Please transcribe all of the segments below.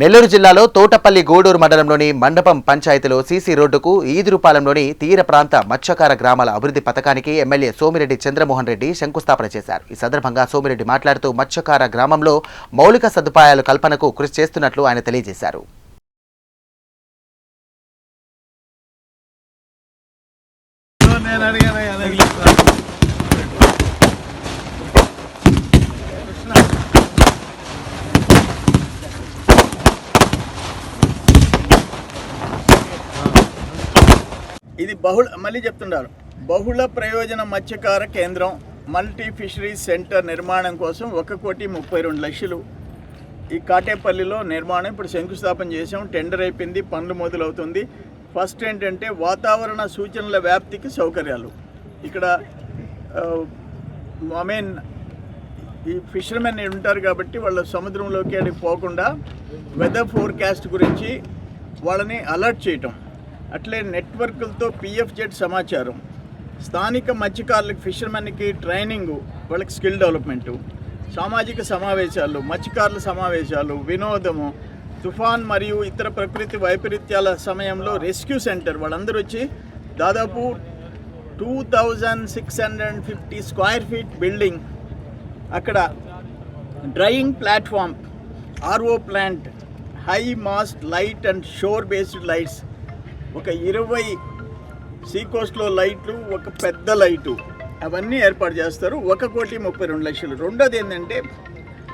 నెల్లూరు జిల్లాలో తోటపల్లి గూడూరు మండలంలోని మండపం పంచాయతీలో సీసీ రోడ్డుకు ఈదురుపాలెంలోని తీర ప్రాంత మత్స్యకార గ్రామాల అభివృద్ధి పథకానికి ఎమ్మెల్యే సోమిరెడ్డి చంద్రమోహన్ రెడ్డి శంకుస్థాపన చేశారు. ఈ సందర్భంగా సోమిరెడ్డి మాట్లాడుతూ మత్స్యకార గ్రామంలో మౌలిక సదుపాయాల కల్పనకు కృషి చేస్తున్నట్లు ఆయన తెలియజేశారు. నేను అడిగాను కదా ఇది బహుళ మళ్ళీ చెప్తున్నారు బహుళ ప్రయోజన మత్స్యకార కేంద్రం మల్టీ ఫిషరీస్ సెంటర్ నిర్మాణం కోసం ఒక కోటి ముప్పై రెండు లక్షలు. ఈ కాటేపల్లిలో నిర్మాణం ఇప్పుడు శంకుస్థాపన చేసాం టెండర్ అయిపోయింది పనులు మొదలవుతుంది. ఫస్ట్ ఏంటంటే వాతావరణ సూచనల వ్యాప్తికి సౌకర్యాలు. ఇక్కడ ఐ మీన్ ఈ ఫిషర్మెన్ ఉంటారు కాబట్టి వాళ్ళు సముద్రంలోకి అడిగి పోకుండా వెదర్ ఫోర్కాస్ట్ గురించి వాళ్ళని అలర్ట్ చేయటం. అట్లే నెట్వర్క్లతో పిఎఫ్ జెడ్ సమాచారం. స్థానిక మత్స్యకారులకు ఫిషర్మెన్కి ట్రైనింగు వాళ్ళకి స్కిల్ డెవలప్మెంటు. సామాజిక సమావేశాలు మత్స్యకారుల సమావేశాలు వినోదము తుఫాన్ మరియు ఇతర ప్రకృతి వైపరీత్యాల సమయంలో రెస్క్యూ సెంటర్ వాళ్ళందరూ వచ్చి దాదాపు two thousand six hundred fifty square feet building అక్కడ drying platform RO plant high mast light and shore based lights ఒక ఇరవై సీకోస్ట్లో లైట్లు ఒక పెద్ద లైటు. అవన్నీ ఏర్పాటు చేస్తారు. ఒక కోటి ముప్పై రెండు లక్షలు. రెండోది ఏంటంటే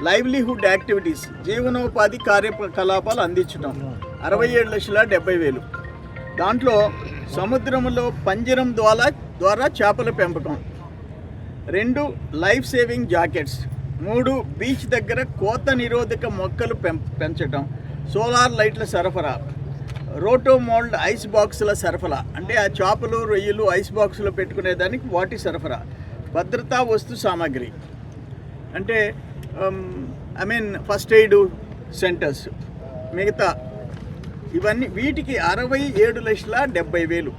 లైవ్లీహుడ్ యాక్టివిటీస్ జీవనోపాధి కార్యకలాపాలు అందించడం. అరవై ఏడు లక్షల డెబ్బై వేలు. దాంట్లో సముద్రంలో పంజరం ద్వారా ద్వారా చేపల పెంపకం. రెండు లైఫ్ సేవింగ్ జాకెట్స్ మూడు బీచ్ దగ్గర కోత నిరోధక మొక్కలు పెం పెంచడం సోలార్ లైట్ల సరఫరా. రోటోమోల్డ్ ఐస్ బాక్సుల సరఫరా. అంటే ఆ చేపలు రొయ్యలు ఐస్ బాక్సులో పెట్టుకునేదానికి వాటి సరఫరా. భద్రతా వస్తు సామాగ్రి. అంటే I mean first aid centres మిగతా ఇవన్నీ వీటికి అరవై ఏడు లక్షల డెబ్బై వేలు.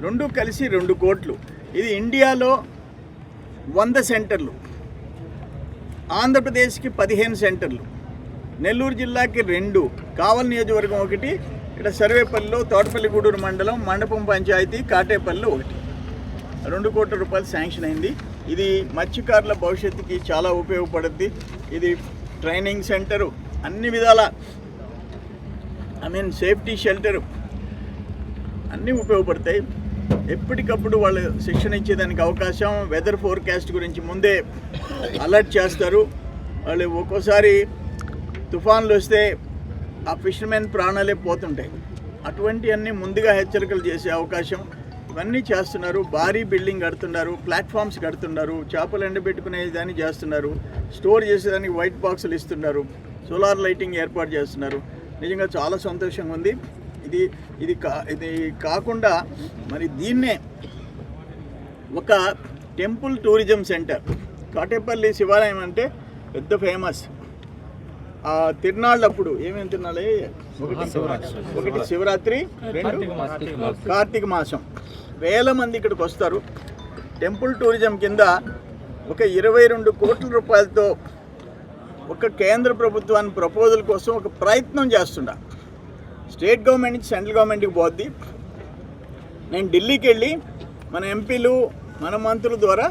రెండు కలిసి రెండు కోట్లు. ఇది ఇండియాలో వంద సెంటర్లు. ఆంధ్రప్రదేశ్కి పదిహేను సెంటర్లు. నెల్లూరు జిల్లాకి రెండు. కావల్ నియోజకవర్గం ఒకటి ఇక్కడ సర్వేపల్లిలో తోటపల్లి గూడూరు మండలం మండపం పంచాయతీ కాటేపల్లి ఒకటి. రెండు కోట్ల రూపాయలు శాంక్షన్ అయింది. ఇది మత్స్యకారుల భవిష్యత్తుకి చాలా ఉపయోగపడుద్ది. ఇది ట్రైనింగ్ సెంటరు అన్ని విధాల ఐ మీన్ సేఫ్టీ షెల్టరు అన్నీ ఉపయోగపడతాయి. ఎప్పటికప్పుడు వాళ్ళు శిక్షణ ఇచ్చేదానికి అవకాశం వెదర్ ఫోర్కాస్ట్ గురించి ముందే అలర్ట్ చేస్తారు. వాళ్ళు ఒక్కోసారి తుఫాన్లు వస్తే ఆ ఫిషర్మెన్ ప్రాణాలే పోతుంటాయి. అటువంటివన్నీ ముందుగా హెచ్చరికలు చేసే అవకాశం ఇవన్నీ చేస్తున్నారు. భారీ బిల్డింగ్ కడుతున్నారు. ప్లాట్ఫామ్స్ కడుతున్నారు. చేపలు ఎండబెట్టుకునే దాన్ని చేస్తున్నారు. స్టోర్ చేసేదానికి వైట్ బాక్సులు ఇస్తున్నారు. సోలార్ లైటింగ్ ఏర్పాటు చేస్తున్నారు. నిజంగా చాలా సంతోషంగా ఉంది. ఇది ఇది కా ఇది కాకుండా మరి దీన్నే ఒక టెంపుల్ టూరిజం సెంటర్. కాటేపల్లి శివాలయం అంటే పెద్ద ఫేమస్. ఆ తిరునాళ్ళప్పుడు ఏమేమి తిరునాళ్ళే ఒకటి ఒకటి శివరాత్రి రెండు కార్తీక మాసం. వేల మంది ఇక్కడికి వస్తారు. టెంపుల్ టూరిజం కింద ఒక ఇరవై రెండు కోట్ల రూపాయలతో ఒక కేంద్ర ప్రభుత్వాన్ని ప్రపోజల్ కోసం ఒక ప్రయత్నం చేస్తుండా. స్టేట్ గవర్నమెంట్ నుంచి సెంట్రల్ గవర్నమెంట్కి పోద్ది. నేను ఢిల్లీకి వెళ్ళి మన ఎంపీలు మన మంత్రుల ద్వారా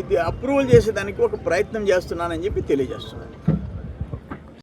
ఇది అప్రూవల్ చేసేదానికి ఒక ప్రయత్నం చేస్తున్నానని చెప్పి తెలియజేస్తున్నాను.